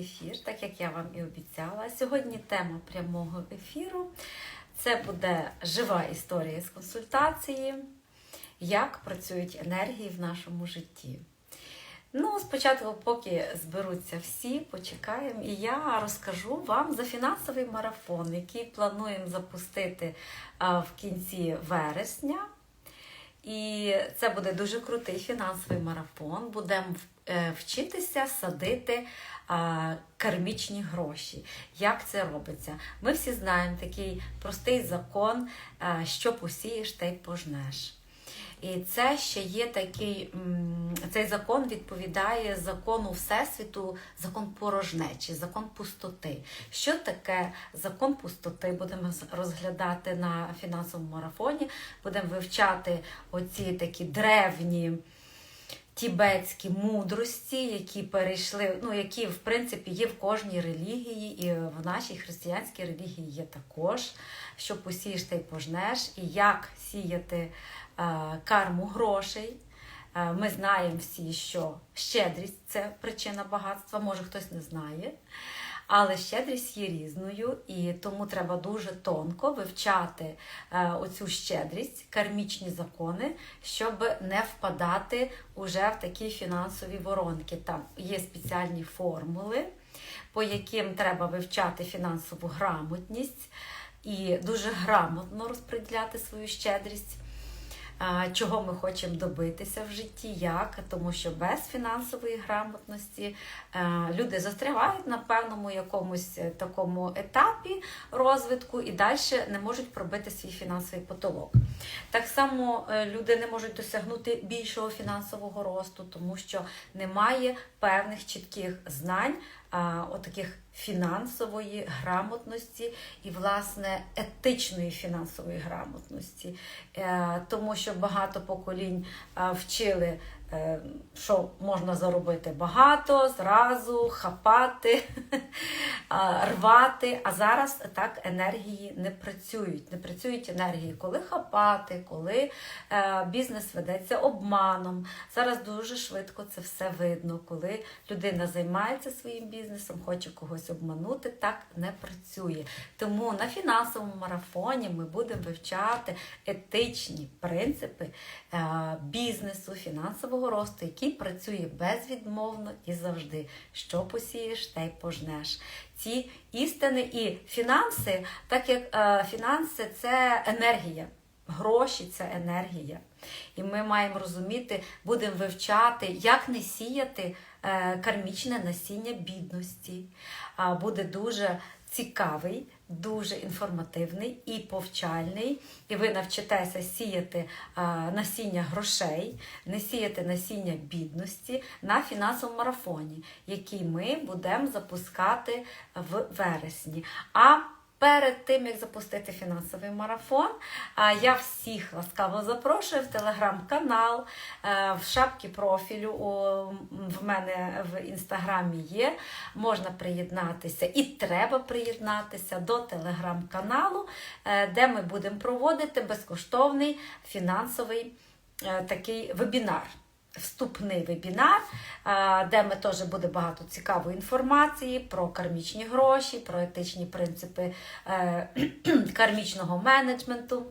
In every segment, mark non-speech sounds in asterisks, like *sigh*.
ефір, так як я вам і обіцяла. Сьогодні тема прямого ефіру це буде жива історія з консультації, як працюють енергії в нашому житті. Ну, спочатку, поки зберуться всі, почекаємо, і я розкажу вам за фінансовий марафон, який плануємо запустити в кінці вересня. І це буде дуже крутий фінансовий марафон. Будемо е, вчитися садити а, кармічні гроші. Як це робиться? Ми всі знаємо такий простий закон, а, що посієш, те й пожнеш. І це ще є такий, цей закон відповідає закону Всесвіту, закон порожнечі, закон пустоти. Що таке закон пустоти? Будемо розглядати на фінансовому марафоні, будемо вивчати оці такі древні тібетські мудрості, які перейшли, ну які в принципі є в кожній релігії, і в нашій християнській релігії є також, що посієш й пожнеш, і як сіяти карму грошей. Е, Ми знаємо всі, що щедрість це причина багатства, може хтось не знає. Але щедрість є різною, і тому треба дуже тонко вивчати е, оцю щедрість, кармічні закони, щоб не впадати уже в такі фінансові воронки. Там є спеціальні формули, по яким треба вивчати фінансову грамотність і дуже грамотно розподіляти свою щедрість. Чого ми хочемо добитися в житті, як, тому що без фінансової грамотності е, люди застрягають на певному якомусь е, такому етапі розвитку і далі не можуть пробити свій фінансовий потолок. Так само е, люди не можуть досягнути більшого фінансового росту, тому що немає певних чітких знань, отаких фінансової грамотності і, власне, етичної фінансової грамотності. Е, Тому що багато поколінь вчили, е, що можна заробити багато, зразу, хапати, *laughs* рвати. А зараз так енергії не працюють. Не працюють енергії, коли хапати, коли е, бізнес ведеться обманом. Зараз дуже швидко це все видно, коли людина займається своїм бізнесом, хоче когось обманути, так не працює. Тому на фінансовому марафоні ми будемо вивчати етичні принципи е, бізнесу, фінансового росту, який працює безвідмовно і завжди. Що посієш, те й пожнеш. Ці істини і фінанси, так як е, фінанси це енергія. Гроші це енергія. І ми маємо розуміти, будемо вивчати, як не сіяти е, кармічне насіння бідності. Буде дуже цікавий, дуже інформативний і повчальний. І ви навчитеся сіяти насіння грошей, не сіяти насіння бідності на фінансовому марафоні, який ми будемо запускати в вересні. А Перед тим, як запустити фінансовий марафон, я всіх ласкаво запрошую в телеграм-канал, е, в шапці профілю в мене в інстаграмі є. Можна приєднатися і треба приєднатися до телеграм-каналу, е, де ми будемо проводити безкоштовний фінансовий е, такий вебінар вступний вебінар, де ми теж буде багато цікавої інформації про кармічні гроші, про етичні принципи е, *clears throat* кармічного менеджменту.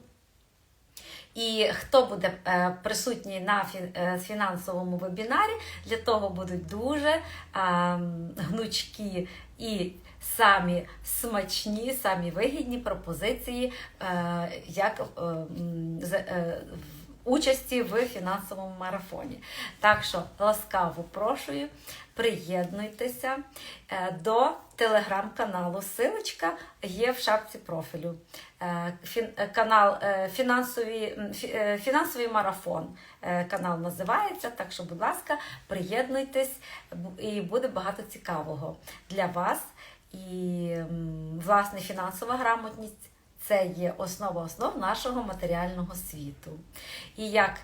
І хто буде е, присутній на фі- е, фінансовому вебінарі, для того будуть дуже е, гнучкі і самі смачні, самі вигідні пропозиції, е, як е, е, в- участі в фінансовому марафоні. Так що ласкаво прошую, приєднуйтеся е, до телеграм-каналу. Силочка є в шапці профілю. Е, е, Канал фінансові, м, фі- е, фінансовий марафон. Канал називається. Так що, будь ласка, приєднуйтесь і буде багато цікавого для вас. І власне фінансова грамотність це є основа основ нашого матеріального світу. І як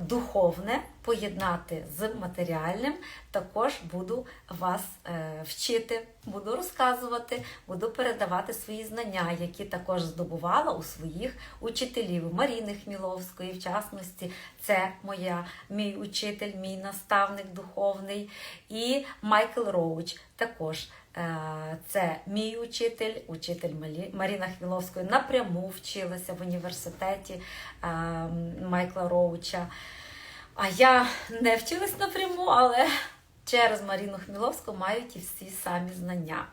духовне поєднати з матеріальним, також буду вас е, вчити, буду розказувати, буду передавати свої знання, які також здобувала у своїх учителів Маріни Хміловської, в частності, це моя мій учитель, мій наставник духовний, і Майкл Роуч також. Е, Це мій учитель, учитель Маріна Хміловської напряму вчилася в університеті е, Майкла Роуча. А я не вчилась напряму, але через Маріну Хміловську маю ті всі самі знання.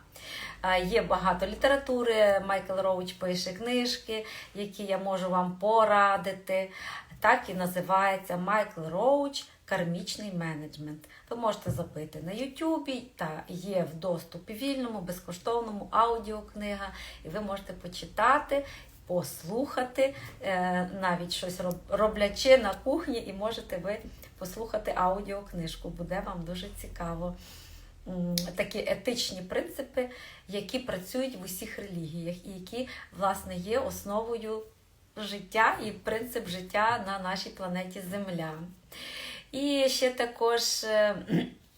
Е, Є багато літератури, Майкл Роуч пише книжки, які я можу вам порадити. Так і називається Майкл Роуч Кармічний менеджмент. Ви можете забити на Ютубі, та є в доступі вільному, безкоштовному аудіокнига, і ви можете почитати. Послухати, е, навіть щось роблячи на кухні, і можете ви послухати аудіокнижку. Буде вам дуже цікаво. Такі етичні принципи, які працюють в усіх релігіях, і які, власне, є основою життя і принцип життя на нашій планеті Земля. І ще також, е,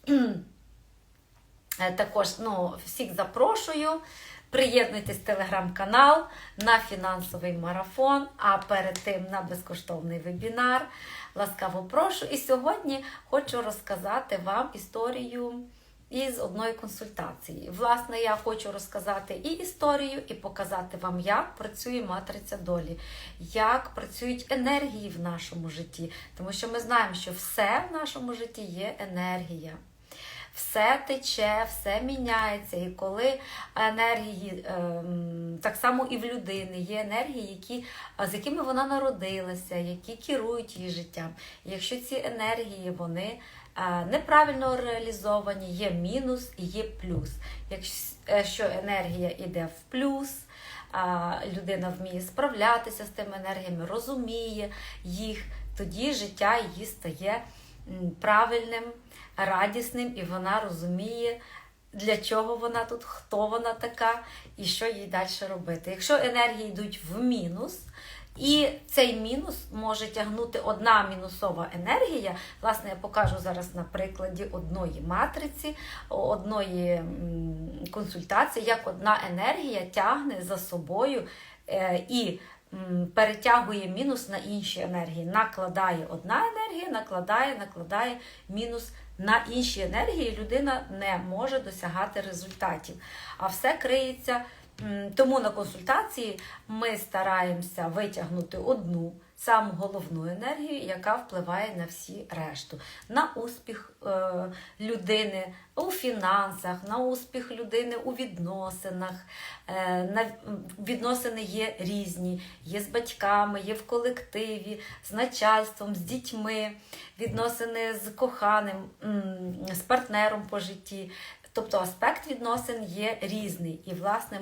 *clears throat* е, також ну, всіх запрошую. Приєднуйтесь в телеграм-канал на фінансовий марафон, а перед тим на безкоштовний вебінар. Ласкаво прошу. І сьогодні хочу розказати вам історію із одної консультації. Власне, я хочу розказати і історію, і показати вам, як працює матриця долі, як працюють енергії в нашому житті. Тому що ми знаємо, що все в нашому житті є енергія. Все тече, все міняється. І коли енергії, ем, так само і в людини, є енергії, які, з якими вона народилася, які керують її життям. І якщо ці енергії вони е, неправильно реалізовані, є мінус і є плюс. Якщо енергія йде в плюс, людина вміє справлятися з тими енергіями, розуміє їх, тоді життя її стає правильним, радісним, і вона розуміє, для чого вона тут, хто вона така і що їй далі робити. Якщо енергії йдуть в мінус, і цей мінус може тягнути одна мінусова енергія. Власне, я покажу зараз на прикладі одної матриці, одної консультації, як одна енергія тягне за собою е, і перетягує мінус на інші енергії. Накладає одна енергія, накладає, накладає мінус на інші енергії, людина не може досягати результатів. А все криється. Тому на консультації ми стараємося витягнути одну саму головну енергію, яка впливає на всі решту, на успіх е, людини у фінансах, на успіх людини у відносинах. Е, на відносини є різні, є з батьками, є в колективі, з начальством, з дітьми, відносини з коханим, з партнером по житті. Тобто аспект відносин є різний. І, власне,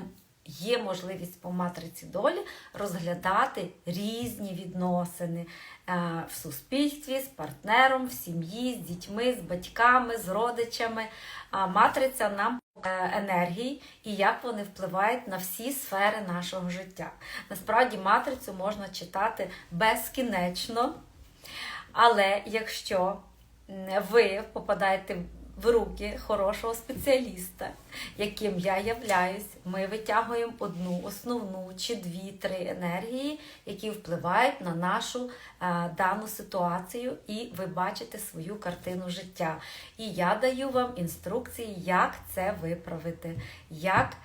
є можливість по матриці долі розглядати різні відносини е, в суспільстві, з партнером, в сім'ї, з дітьми, з батьками, з родичами. А матриця нам е, енергій і як вони впливають на всі сфери нашого життя. Насправді матрицю можна читати безкінечно, але якщо ви попадаєте в руки хорошого спеціаліста, яким я являюсь, ми витягуємо одну основну чи дві-три енергії, які впливають на нашу е, дану ситуацію, і ви бачите свою картину життя. І я даю вам інструкції, як це виправити. як а,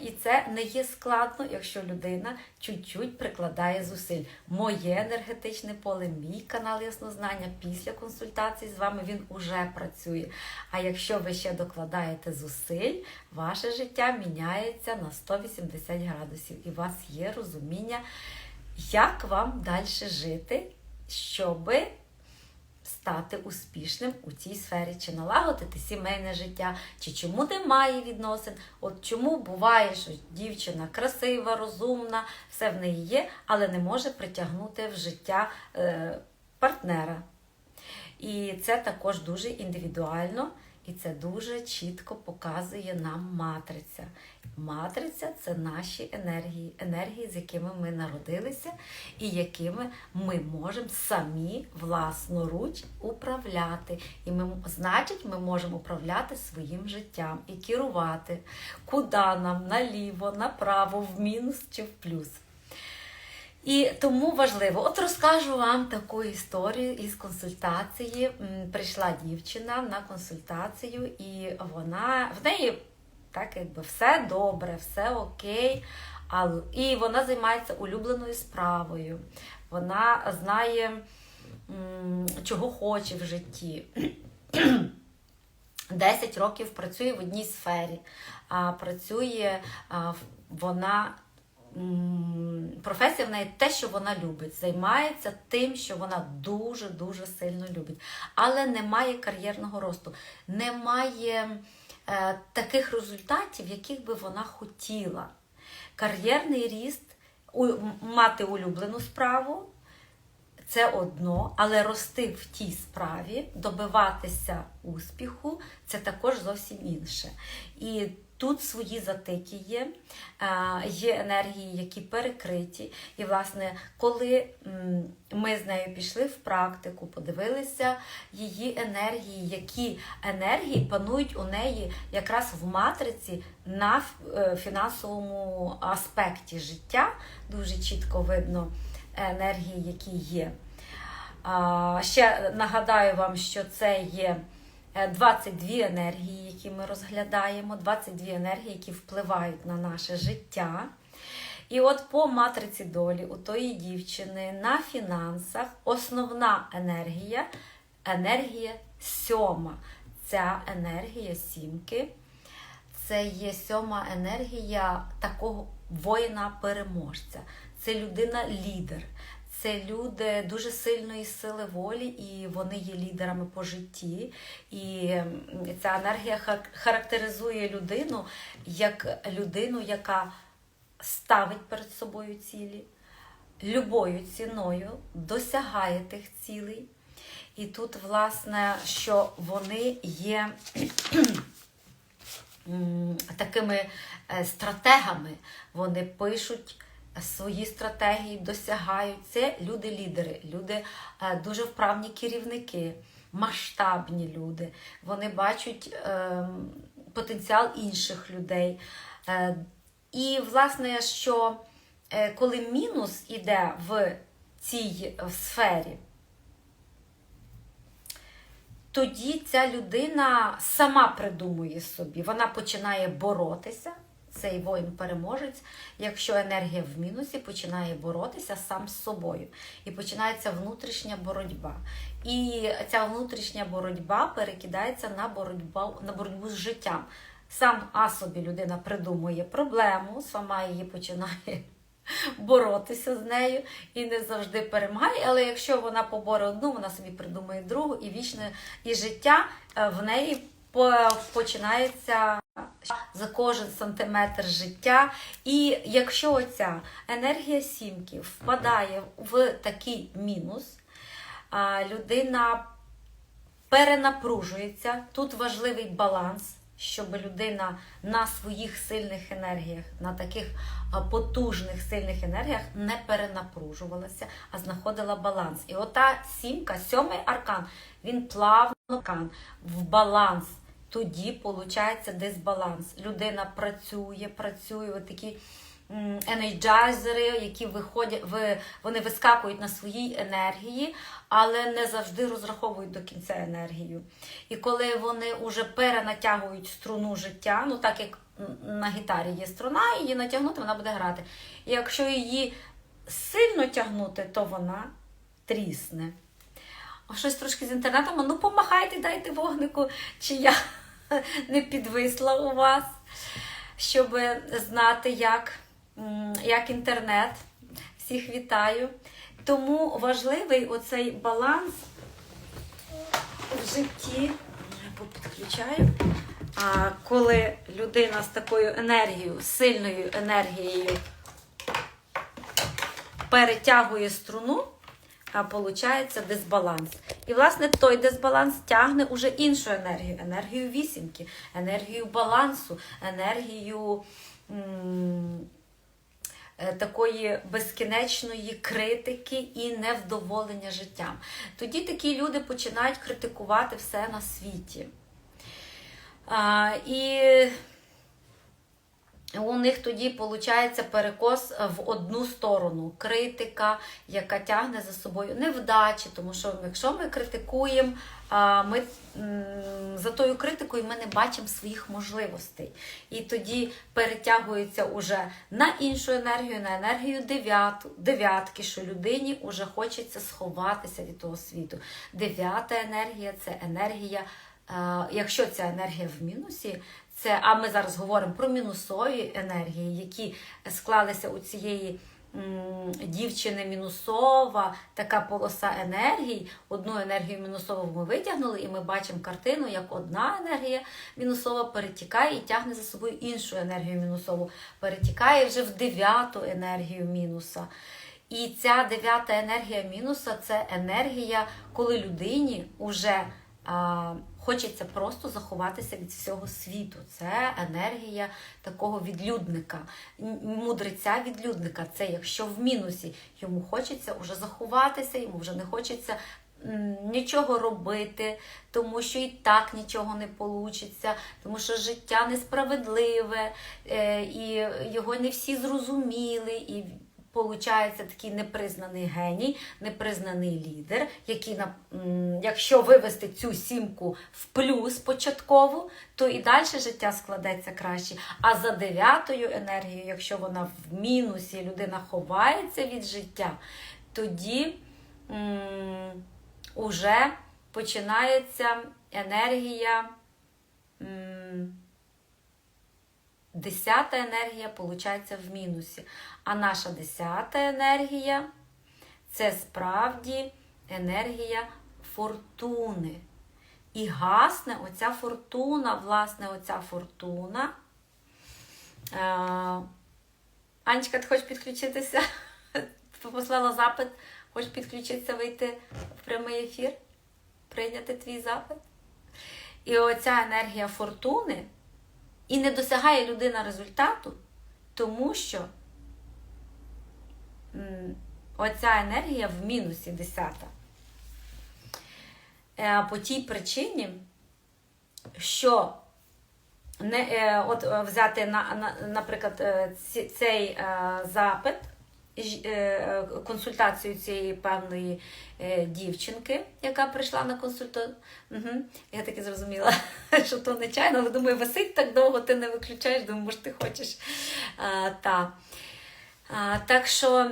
І це не є складно, якщо людина чуть-чуть прикладає зусиль. Моє енергетичне поле, мій канал Яснознання після консультації з вами він уже працює. А якщо ви ще докладаєте зусиль, ваше життя міняється на 180 градусів, і у вас є розуміння, як вам далі жити, щоби стати успішним у цій сфері, чи налагодити сімейне життя, чи чому немає відносин. От чому буває, що дівчина красива, розумна, все в неї є, але не може притягнути в життя е, партнера. І це також дуже індивідуально. І це дуже чітко показує нам матриця. Матриця це наші енергії, енергії, з якими ми народилися, і якими ми можемо самі власноруч управляти. І ми, значить, ми можемо управляти своїм життям і керувати, куди нам наліво, направо, в мінус чи в плюс. І тому важливо, от розкажу вам таку історію із консультації. Прийшла дівчина на консультацію, і вона в неї так якби все добре, все окей. І вона займається улюбленою справою. Вона знає, чого хоче в житті. *clears throat* 10 років працює в одній сфері, а працює вона. Професія в неї те, що вона любить, займається тим, що вона дуже-дуже сильно любить. Але немає кар'єрного росту, немає е, таких результатів, яких би вона хотіла. Кар'єрний ріст, у, мати улюблену справу, це одно, але рости в тій справі, добиватися успіху це також зовсім інше. І тут свої затики є, е, є енергії, які перекриті. І, власне, коли ми з нею пішли в практику, подивилися її енергії, які енергії панують у неї якраз в матриці на е, фінансовому аспекті життя, дуже чітко видно енергії, які є. Ще нагадаю вам, що це є 22 енергії, які ми розглядаємо, 22 енергії, які впливають на наше життя. І от по матриці долі у тої дівчини на фінансах основна енергія енергія сьома. Ця енергія сімки це є сьома енергія такого воїна-переможця. Це людина-лідер. Це люди дуже сильної сили волі, і вони є лідерами по житті. І ця енергія характеризує людину як людину, яка ставить перед собою цілі, любою ціною досягає тих цілей. І тут, власне, що вони є такими е, стратегами, вони пишуть свої стратегії, досягають. Це люди-лідери, люди е, дуже вправні керівники, масштабні люди. Вони бачать е, потенціал інших людей. Е, І, власне, що е, коли мінус іде в цій сфері, тоді ця людина сама придумує собі, вона починає боротися. Цей воїн-переможець, якщо енергія в мінусі, починає боротися сам з собою. І починається внутрішня боротьба. І ця внутрішня боротьба перекидається на боротьбу, на боротьбу з життям. Сам а собі людина придумує проблему, сама її починає *laughs* боротися з нею і не завжди перемагає. Але якщо вона поборе одну, вона собі придумає другу, і вічне і життя е, в неї починається за кожен сантиметр життя. І якщо оця енергія сімки впадає в такий мінус, людина перенапружується. Тут важливий баланс, щоб людина на своїх сильних енергіях, на таких потужних сильних енергіях не перенапружувалася, а знаходила баланс. І ота сімка, сьомий аркан, він плавно аркан в баланс. Тоді виходить дисбаланс. Людина працює, працює, от такі м, енерджайзери, які виходять, ви, вони вискакують на своїй енергії, але не завжди розраховують до кінця енергію. І коли вони вже перенатягують струну життя, ну так як на гітарі є струна, її натягнути, вона буде грати. І якщо її сильно тягнути, то вона трісне. Щось трошки з інтернетом, ну помахайте, дайте вогнику, чи я не підвисла у вас, щоб знати, як, як інтернет. Всіх вітаю. Тому важливий оцей баланс в житті. Підключаю. А коли людина з такою енергією, сильною енергією перетягує струну, получається дисбаланс. І, власне, той дисбаланс тягне уже іншу енергію, енергію вісімки, енергію балансу, енергію. м, е, Такої безкінечної критики і невдоволення життям. Тоді такі люди починають критикувати все на світі. А, і у них тоді виходить перекос в одну сторону. Критика, яка тягне за собою невдачі, тому що якщо ми критикуємо, ми за тою критикою ми не бачимо своїх можливостей. І тоді перетягується уже на іншу енергію, на енергію дев'яту, дев'ятки, що людині вже хочеться сховатися від того світу. Дев'ята енергія це енергія. Е, Якщо ця енергія в мінусі, це, а ми зараз говоримо про мінусові енергії, які склалися у цієї м, дівчини мінусова, така полоса енергій. Одну енергію мінусову ми витягнули, і ми бачимо картину, як одна енергія мінусова перетікає і тягне за собою іншу енергію мінусову, перетікає вже в дев'яту енергію мінуса. І ця дев'ята енергія мінуса це енергія, коли людині вже хочеться просто заховатися від всього світу. Це енергія такого відлюдника, мудреця відлюдника. Це якщо в мінусі йому хочеться вже заховатися, йому вже не хочеться. Нічого робити, тому що і так нічого не вийде, тому що життя несправедливе, е, і його не всі зрозуміли, і Получається такий непризнаний геній, непризнаний лідер, який, на- якщо вивести цю сімку в плюс початкову, то і далі життя складеться краще. А за дев'ятою енергією, якщо вона в мінусі, людина ховається від життя, тоді м, уже починається енергія. м, Десята енергія виходить в мінусі. А наша десята енергія це справді енергія фортуни. І гасне оця фортуна, власне, оця фортуна. Е, Анечка, ти хочеш підключитися? *laughs* Послала запит, хочеш підключитися, вийти в прямий ефір, прийняти твій запит. І оця енергія фортуни. І не досягає людина результату, тому що оця енергія в мінусі 10. Е, по тій причині, що не, е, от е, взяти, на, на, наприклад, цей запит, консультацію цієї певної дівчинки, яка прийшла на консультацію. Угу. Я таки зрозуміла, *laughs* що то нечайно, але думаю, висить так довго, ти не виключаєш, думаю, може, ти хочеш. А, та. Так що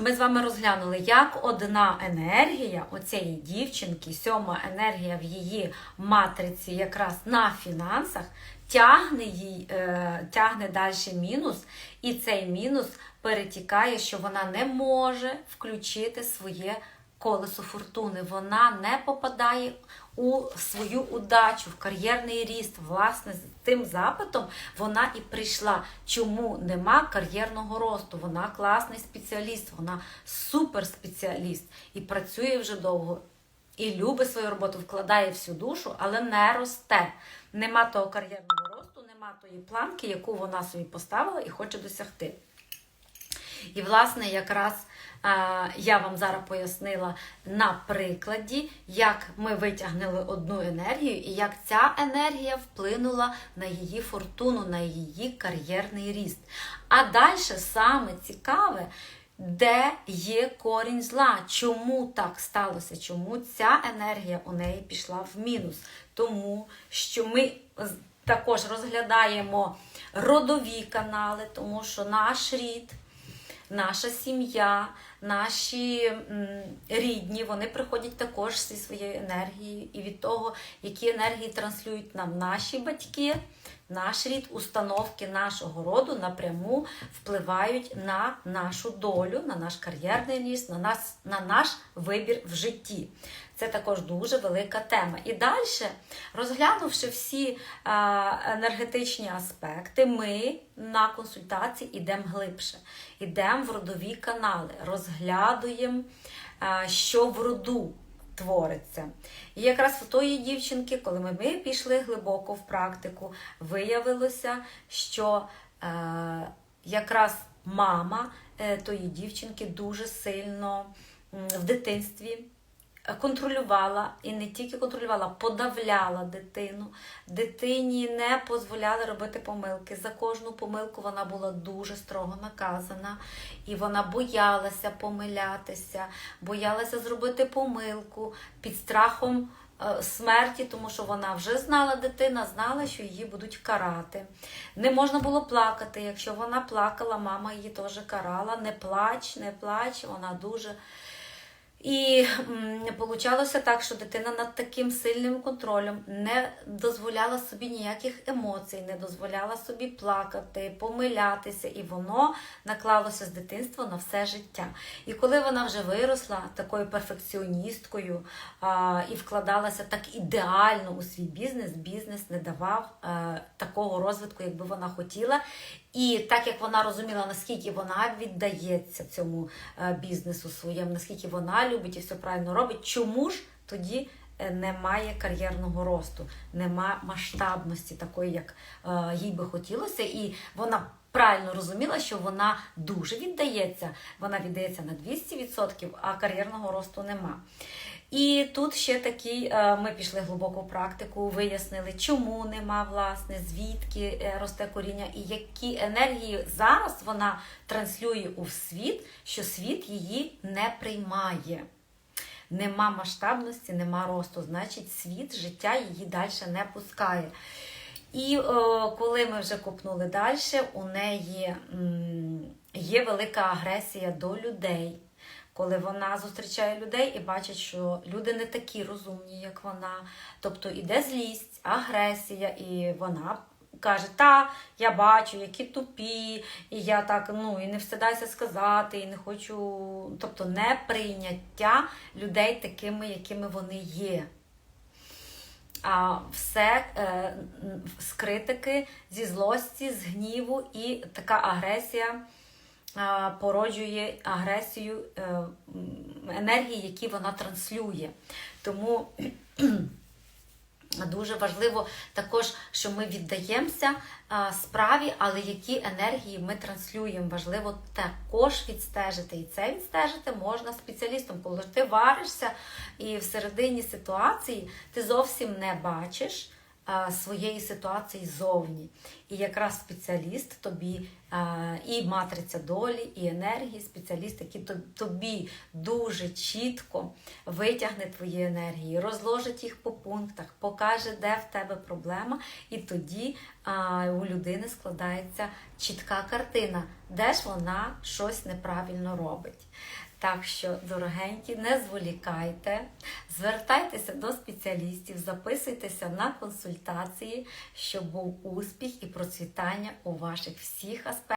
ми з вами розглянули, як одна енергія оцієї дівчинки, сьома енергія в її матриці, якраз на фінансах, тягне їй, е, тягне далі мінус, і цей мінус перетікає, що вона не може включити своє колесо фортуни. Вона не попадає у свою удачу, в кар'єрний ріст. Власне, з тим запитом вона і прийшла. Чому нема кар'єрного росту? Вона класний спеціаліст, вона суперспеціаліст і працює вже довго. І любить свою роботу, вкладає всю душу, але не росте. Нема того кар'єрного росту, нема тої планки, яку вона собі поставила і хоче досягти. І, власне, якраз я вам зараз пояснила на прикладі, як ми витягнули одну енергію і як ця енергія вплинула на її фортуну, на її кар'єрний ріст. А далі саме цікаве, де є корінь зла, чому так сталося, чому ця енергія у неї пішла в мінус. Тому що ми також розглядаємо родові канали, тому що наш рід наша сім'я, наші рідні, вони приходять також зі своєю енергією. І від того, які енергії транслюють нам наші батьки, наш рід, установки нашого роду напряму впливають на нашу долю, на наш кар'єрний ріст, на, нас, на наш вибір в житті. Це також дуже велика тема. І далі, розглянувши всі енергетичні аспекти, ми на консультації йдемо глибше, йдемо в родові канали, розглядуємо що в роду твориться. І якраз у тої дівчинки, коли ми, ми пішли глибоко в практику, виявилося, що е, якраз мама е, тої дівчинки дуже сильно в дитинстві контролювала і не тільки контролювала, подавляла дитину. Дитині не дозволяли робити помилки. За кожну помилку вона була дуже строго наказана, і вона боялася помилятися, боялася зробити помилку під страхом. е, Смерті, тому що вона вже знала дитина, знала, що її будуть карати. Не можна було плакати. Якщо вона плакала, мама її теж карала. Не плач, не плач, вона дуже і вийшло так, що дитина над таким сильним контролем не дозволяла собі ніяких емоцій, не дозволяла собі плакати, помилятися, і воно наклалося з дитинства на все життя. І коли вона вже виросла такою перфекціоністкою а, і вкладалася так ідеально у свій бізнес, бізнес не давав а, такого розвитку, якби вона хотіла. І так як вона розуміла, наскільки вона віддається цьому е, бізнесу своєму, наскільки вона любить і все правильно робить, чому ж тоді е, немає кар'єрного росту, немає масштабності такої, як е, їй би хотілося, і вона. Правильно розуміла, що вона дуже віддається, вона віддається на 200%, а кар'єрного росту нема. І тут ще такий, е, ми пішли глибоко в практику, вияснили, чому нема, власне, звідки е, росте коріння, і які енергії зараз вона транслює у світ, що світ її не приймає. Нема масштабності, нема росту, значить, світ, життя її далі не пускає. І о, коли ми вже копнули далі, у неї м, є велика агресія до людей. Коли вона зустрічає людей і бачить, що люди не такі розумні, як вона. Тобто іде злість, агресія, і вона каже: Та, я бачу, які тупі, і я так ну і не встидаюся сказати, і не хочу. Тобто неприйняття людей такими, якими вони є. А все е, з критики, зі злості, з гніву і така агресія породжує агресію е, енергії, які вона транслює. Тому *clears throat* Дуже важливо також, що ми віддаємося справі, але які енергії ми транслюємо. Важливо також відстежити. І це відстежити можна спеціалістом. Коли ти варишся і всередині ситуації ти зовсім не бачиш своєї ситуації зовні. І якраз спеціаліст тобі і матриця долі, і енергії, спеціаліст, який тобі дуже чітко витягне твої енергії, розложить їх по пунктах, покаже, де в тебе проблема, і тоді у людини складається чітка картина, де ж вона щось неправильно робить. Так що, дорогенькі, не зволікайте, звертайтеся до спеціалістів, записуйтеся на консультації, щоб був успіх і процвітання у ваших всіх аспектах